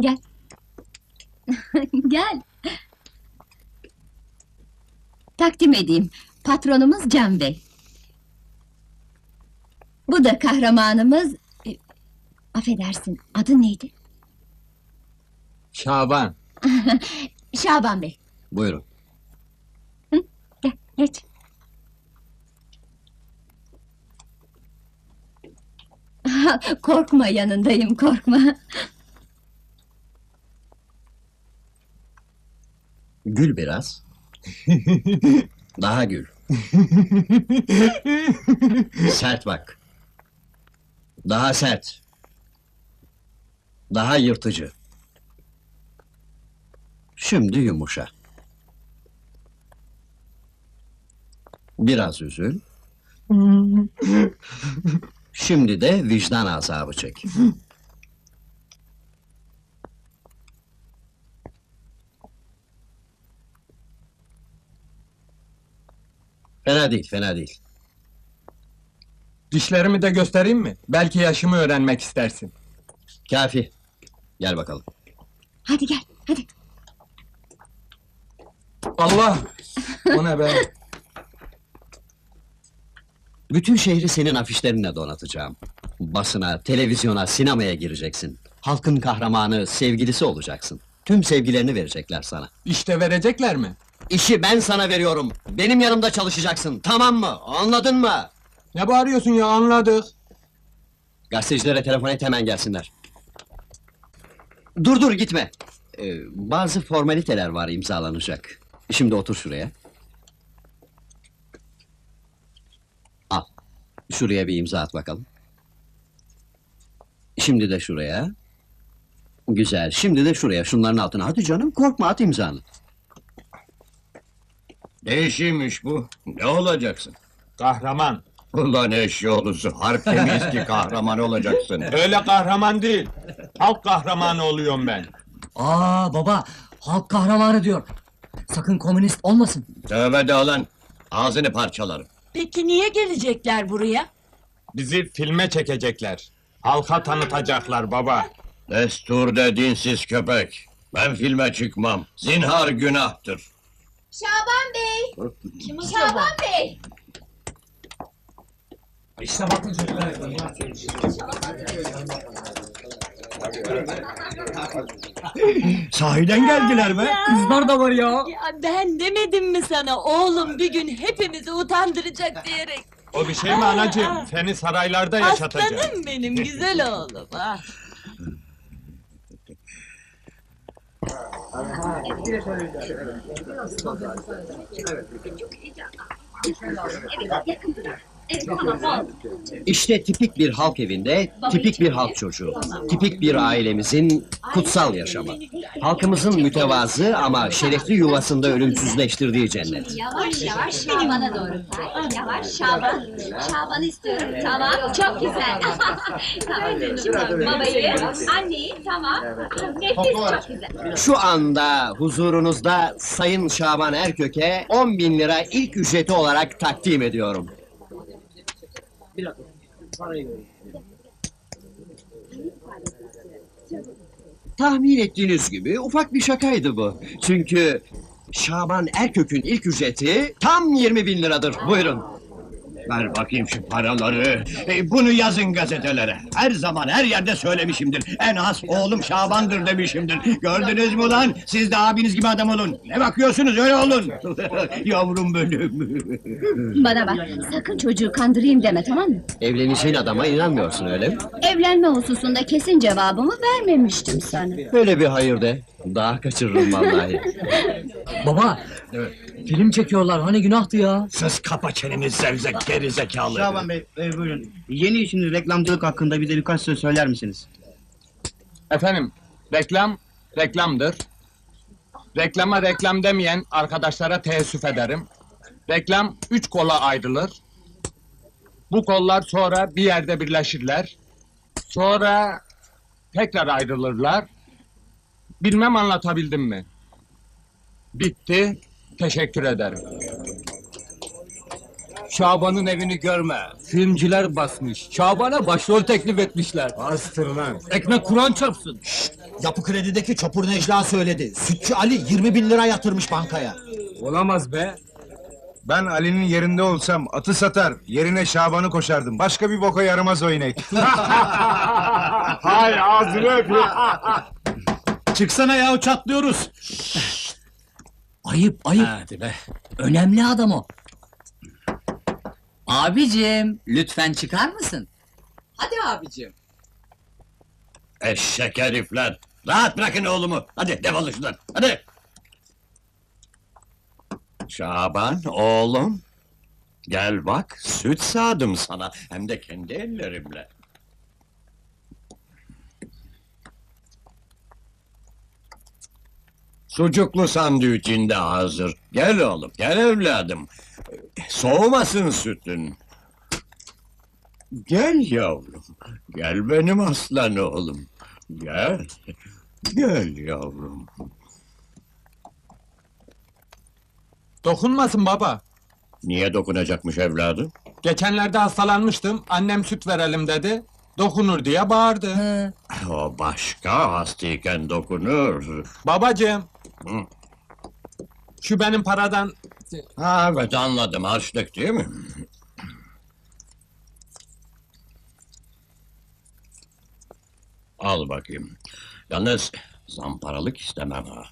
Gel. Gel. Takdim edeyim. Patronumuz Can Bey. Bu da kahramanımız... e, Affedersin, adı neydi? Şaban. Şaban Bey. Buyurun. Gel, geç. korkma yanındayım, korkma. Gül biraz. Daha gül. sert bak. Daha sert. Daha yırtıcı. Şimdi yumuşa. Biraz üzül. Şimdi de vicdan azabı çek. Fena değil, fena değil. Dişlerimi de göstereyim mi? Belki yaşımı öğrenmek istersin. Kafi. Gel bakalım. Hadi gel, hadi. Allah! O ne be? Bütün şehri senin afişlerinle donatacağım. Basına, televizyona, sinemaya gireceksin. Halkın kahramanı, sevgilisi olacaksın. Tüm sevgilerini verecekler sana. İşte verecekler mi? İşi ben sana veriyorum. Benim yanımda çalışacaksın. Tamam mı? Anladın mı? Ne bağırıyorsun ya anladık. Gazetecilere telefon et hemen gelsinler. Dur dur gitme. Ee, bazı formaliteler var imzalanacak. Şimdi otur şuraya. Al. Şuraya bir imza at bakalım. Şimdi de şuraya. Güzel. Şimdi de şuraya. Şunların altına. Hadi canım korkma at imzanı. Ne işiymiş bu? Ne olacaksın? Kahraman. Ulan eşyolusu, harp temiz ki kahraman olacaksın. Öyle kahraman değil. Halk kahramanı oluyorum ben. Aa baba, halk kahramanı diyor. Sakın komünist olmasın. Tövbe de lan, ağzını parçalarım. Peki niye gelecekler buraya? Bizi filme çekecekler. Halka tanıtacaklar baba. Destur de dinsiz köpek. Ben filme çıkmam. Zinhar günahtır. Şaban Bey! Şaban Bey! Sahiden geldiler be. Kızlar da var ya. Ya ben demedim mi sana oğlum bir gün hepimizi utandıracak diyerek. O bir şey mi anacığım? Seni saraylarda yaşatacağım. Aslanım benim güzel oğlum. Ah. Evet. Çok heyecanlı. Evet, yakın durar. İşte tipik bir halk evinde, tipik bir halk çocuğu. Tipik bir ailemizin kutsal yaşamı. Halkımızın mütevazı ama şerefli yuvasında ölümsüzleştirdiği cennet. Yavaş yavaş Şaban'a doğru kay. Yavaş Şaban. Şaban'ı istiyorum. Tamam, çok güzel. tamam. Babayı, anneyi, tamam. Nefis, çok güzel. Şu anda huzurunuzda Sayın Şaban Erköke 10 bin lira ilk ücreti olarak takdim ediyorum. Tahmin ettiğiniz gibi ufak bir şakaydı bu. Çünkü Şaban Erkök'ün ilk ücreti tam 20 bin liradır. Buyurun. Ver bakayım şu paraları. E, bunu yazın gazetelere. Her zaman her yerde söylemişimdir. En az oğlum Şaban'dır demişimdir. Gördünüz mü lan? Siz de abiniz gibi adam olun. Ne bakıyorsunuz öyle olun. Yavrum benim. Bana bak, sakın çocuğu kandırayım deme, tamam mı? Evleneceğin adama inanmıyorsun öyle mi? Evlenme hususunda kesin cevabımı vermemiştim sana. Böyle bir hayır de. Daha kaçırırım vallahi. Baba, film çekiyorlar. Hani günahtı ya. Sus kapa çeneni zevzek geri zekalı. Şaban Bey, e, buyurun. Yeni işiniz reklamcılık hakkında bir de birkaç söz söyler misiniz? Efendim, reklam, reklamdır. Reklama reklam demeyen arkadaşlara teessüf ederim. Reklam üç kola ayrılır. Bu kollar sonra bir yerde birleşirler. Sonra tekrar ayrılırlar. Bilmem anlatabildim mi? Bitti. Teşekkür ederim. Şaban'ın evini görme. Filmciler basmış. Şaban'a başrol teklif etmişler. Bastır lan. Ekmek Kur'an çarpsın. Yapı Kredi'deki Çopur Necla söyledi. Sütçü Ali 20 bin lira yatırmış bankaya. Olamaz be. Ben Ali'nin yerinde olsam atı satar, yerine Şaban'ı koşardım. Başka bir boka yaramaz o inek. Hay ağzını öpeyim. Çıksana ya çatlıyoruz. Ayıp ayıp. Hadi be. Önemli adam o. Abicim lütfen çıkar mısın? Hadi abicim. Eşek herifler. Rahat bırakın oğlumu. Hadi defolun şuradan. Hadi. Şaban oğlum. Gel bak süt sağdım sana. Hem de kendi ellerimle. Sucuklu sandviçin de hazır. Gel oğlum, gel evladım. Soğumasın sütün. Gel yavrum, gel benim aslan oğlum. Gel, gel yavrum. Dokunmasın baba. Niye dokunacakmış evladım? Geçenlerde hastalanmıştım. Annem süt verelim dedi. Dokunur diye bağırdı. O başka, hastayken dokunur. Babacığım. Şu benim paradan Ha, evet anladım, harçlık değil mi? Al bakayım. Yalnız zamparalık istemem ha.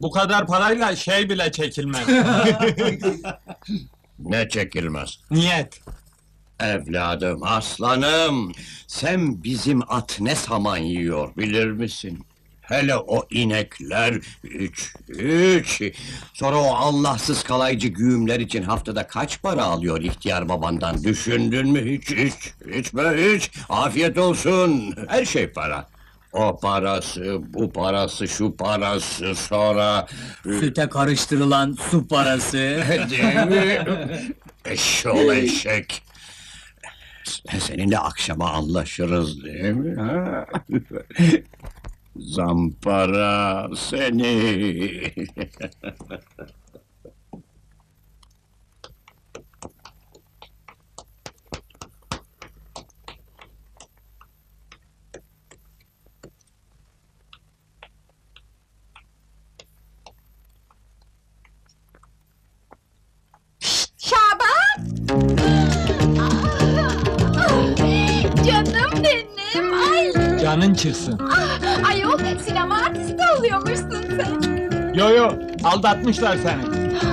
bu kadar parayla şey bile çekilmez. Ne çekilmez. Niyet. Evladım, aslanım, sen bizim at ne saman yiyor bilir misin? Hele o inekler, üç, üç. Sonra o Allahsız kalaycı güğümler için haftada kaç para alıyor ihtiyar babandan düşündün mü hiç, hiç, hiç be hiç. Afiyet olsun, her şey para. O parası, bu parası, şu parası, sonra... Süte karıştırılan su parası. Değil mi? Eşşoğlu eşek. Seninle akşama anlaşırız değil mi? ha? Zampara seni. Şaban! Canım benim. Ay, Canın çıksın. Ayol sinema artisti oluyormuşsun sen. Yo yo aldatmışlar seni.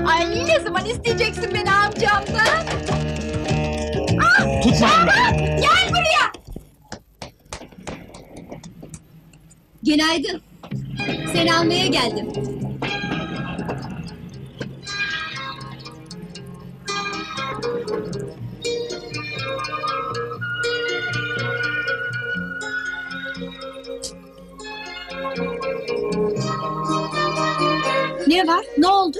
Ay ne zaman isteyeceksin beni amcamdan? Tutmayın beni. Gel buraya. Günaydın. Seni almaya geldim. Ne var? Ne oldu?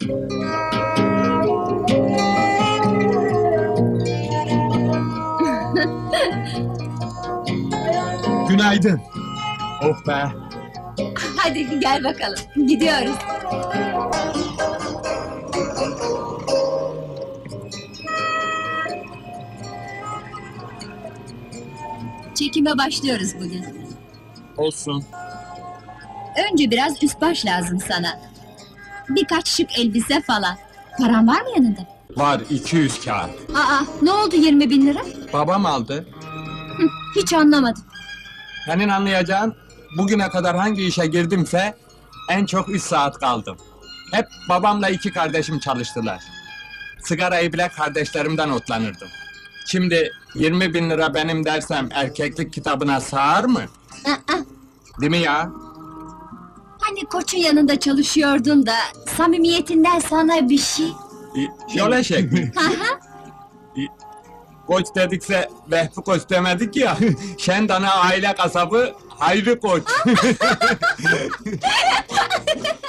Günaydın. Oh be. Hadi gel bakalım. Gidiyoruz. Çekime başlıyoruz bugün. Olsun. Önce biraz üst baş lazım sana. Birkaç şık elbise falan. Paran var mı yanında? Var 200 kağıt. Aa, ne oldu 20 bin lira? Babam aldı. Hiç anlamadım. Senin anlayacağın bugüne kadar hangi işe girdimse en çok 3 saat kaldım. Hep babamla iki kardeşim çalıştılar. Sigarayı bile kardeşlerimden otlanırdım. Şimdi 20 bin lira benim dersem erkeklik kitabına sığar mı? Aa, Değil mi ya? Hani koçun yanında çalışıyordun da samimiyetinden sana bir şey. Y- Yol eşek mi? Hı. Koç dedikse Vehbi Koç demedik ya. Şendana aile kasabı Hayri Koç.